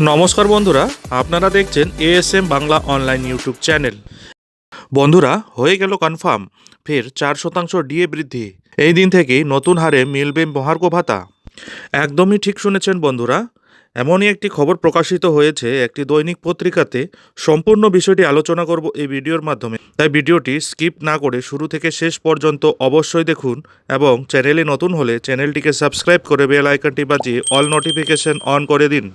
নমস্কার বন্ধুরা, আপনারা দেখছেন ASM Bangla online YouTube channel বন্ধুরা, হয়ে গেল কনফার্ম ফের চার শতাংশ ডিএ বৃদ্ধি। এই দিন থেকেই নতুন হারে মিলবে মহার্ঘ ভাতা। একদমই ঠিক শুনেছেন বন্ধুরা, এমনই একটি খবর প্রকাশিত হয়েছে একটি দৈনিক পত্রিকাতে। সম্পূর্ণ বিষয়টি আলোচনা করব এই ভিডিওর মাধ্যমে। তাই ভিডিওটি স্কিপ না করে শুরু থেকে শেষ পর্যন্ত অবশ্যই দেখুন এবং চ্যানেলে নতুন হলে চ্যানেলটিকে সাবস্ক্রাইব করে বেল আইকনটি বাজিয়ে অল নোটিফিকেশন অন করে দিন।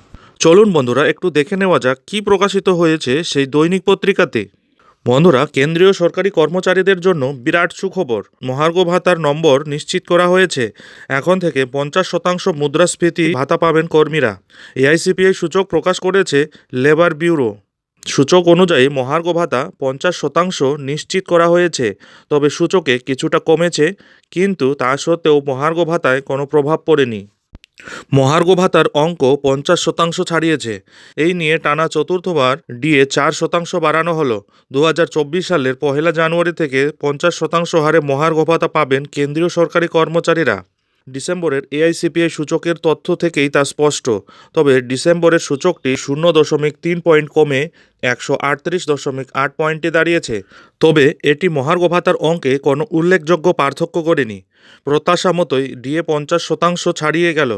চলুন বন্ধুরা, একটু দেখে নেওয়া যাক কী প্রকাশিত হয়েছে সেই দৈনিক পত্রিকাতে। বন্ধুরা, কেন্দ্রীয় সরকারি কর্মচারীদের জন্য বিরাট সুখবর। মহার্ঘ ভাতার নম্বর নিশ্চিত করা হয়েছে। এখন থেকে পঞ্চাশ শতাংশ মুদ্রাস্ফীতি ভাতা পাবেন কর্মীরা। এআইসিপিআই সূচক প্রকাশ করেছে লেবার ব্যুরো। সূচক অনুযায়ী মহার্ঘ ভাতা পঞ্চাশ শতাংশ নিশ্চিত করা হয়েছে। তবে সূচকে কিছুটা কমেছে, কিন্তু তা সত্ত্বেও মহার্ঘ ভাতায় কোনো প্রভাব পড়েনি। মহার্ঘ ভাতার অঙ্ক পঞ্চাশ শতাংশ ছাড়িয়েছে। এই নিয়ে টানা চতুর্থবার ডিএ চার শতাংশ বাড়ানো হলো। দু হাজার চব্বিশ সালের পহেলা জানুয়ারি থেকে পঞ্চাশ শতাংশ হারে মহার্ঘ ভাতা পাবেন কেন্দ্রীয় সরকারি কর্মচারীরা। ডিসেম্বরের এআইসিপিআই সূচকের তথ্য থেকেই তা স্পষ্ট। তবে ডিসেম্বরের সূচকটি শূন্য দশমিক তিন পয়েন্ট কমে একশো আটত্রিশ দশমিক আট পয়েন্টে দাঁড়িয়েছে। তবে এটি মহার্ঘ ভাতার অঙ্কে কোনো উল্লেখযোগ্য পার্থক্য করেনি। প্রত্যাশা মতোই ডিএ পঞ্চাশ শতাংশ ছাড়িয়ে গেল।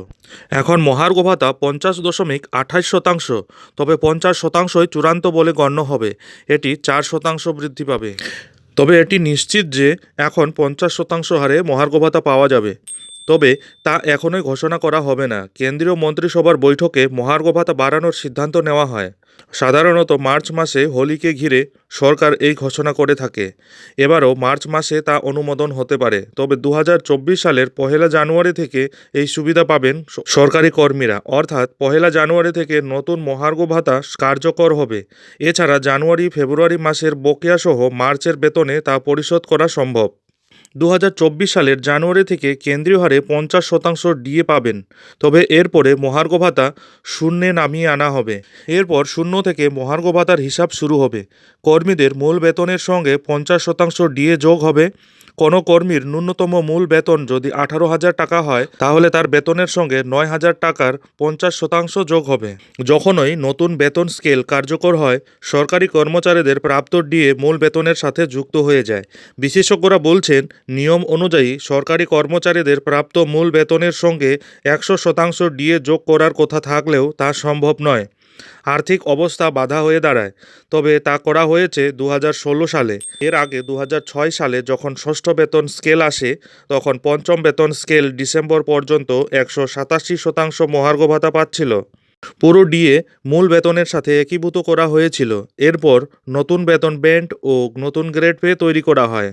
এখন মহার্ঘ ভাতা পঞ্চাশ দশমিক আঠাশ শতাংশ, তবে পঞ্চাশ শতাংশই চূড়ান্ত বলে গণ্য হবে। এটি চার শতাংশ বৃদ্ধি পাবে। তবে এটি নিশ্চিত যে এখন পঞ্চাশ শতাংশ হারে মহার্ঘ ভাতা পাওয়া যাবে। তবে তা এখনই ঘোষণা করা হবে না। কেন্দ্রীয় মন্ত্রিসভার বৈঠকে মহার্ঘ ভাতা বাড়ানোর সিদ্ধান্ত নেওয়া হয়। সাধারণত মার্চ মাসে হোলিকে ঘিরে সরকার এই ঘোষণা করে থাকে। এবারও মার্চ মাসে তা অনুমোদন হতে পারে। তবে দু হাজার চব্বিশ সালের পহেলা জানুয়ারি থেকে এই সুবিধা পাবেন সরকারি কর্মীরা। অর্থাৎ পহেলা জানুয়ারি থেকে নতুন মহার্ঘ ভাতা কার্যকর হবে। এছাড়া জানুয়ারি ফেব্রুয়ারি মাসের বকেয়াসহ মার্চের বেতনে তা পরিশোধ করা সম্ভব। দু হাজার চব্বিশ সালের জানুয়ারি থেকে কেন্দ্রীয় হারে পঞ্চাশ শতাংশ ডিএ পাবেন। তবে এরপরে মহার্ঘ ভাতা শূন্যে নামিয়ে আনা হবে। এরপর শূন্য থেকে মহার্ঘ ভাতার হিসাব শুরু হবে। কর্মীদের মূল বেতনের সঙ্গে পঞ্চাশ শতাংশ ডিএ যোগ হবে। কোনো কর্মীর ন্যূনতম মূল বেতন যদি আঠারো হাজার টাকা হয়, তাহলে তার বেতনের সঙ্গে নয় হাজার টাকার পঞ্চাশ শতাংশ যোগ হবে। যখনই নতুন বেতন স্কেল কার্যকর হয়, সরকারি কর্মচারীদের প্রাপ্ত ডিএ মূল বেতনের সাথে যুক্ত হয়ে যায়। বিশেষজ্ঞরা বলছেন, নিয়ম অনুযায়ী সরকারি কর্মচারীদের প্রাপ্ত মূল বেতনের সঙ্গে একশো শতাংশ ডিএ যোগ করার কথা থাকলেও তা সম্ভব নয়। আর্থিক অবস্থা বাধা হয়ে দাঁড়ায়, তবে তা করা হয়েছে দু হাজার ষোলো সালে। এর আগে দু হাজার ছয় সালে যখন ষষ্ঠ বেতন স্কেল আসে, তখন পঞ্চম বেতন স্কেল ডিসেম্বর পর্যন্ত একশো সাতাশি শতাংশ মহার্ঘ ভাতা পাচ্ছিল। পুরো ডিএ মূল বেতনের সাথে একীভূত করা হয়েছিল। এরপর নতুন বেতন ব্যান্ড ও নতুন গ্রেড পে তৈরি করা হয়।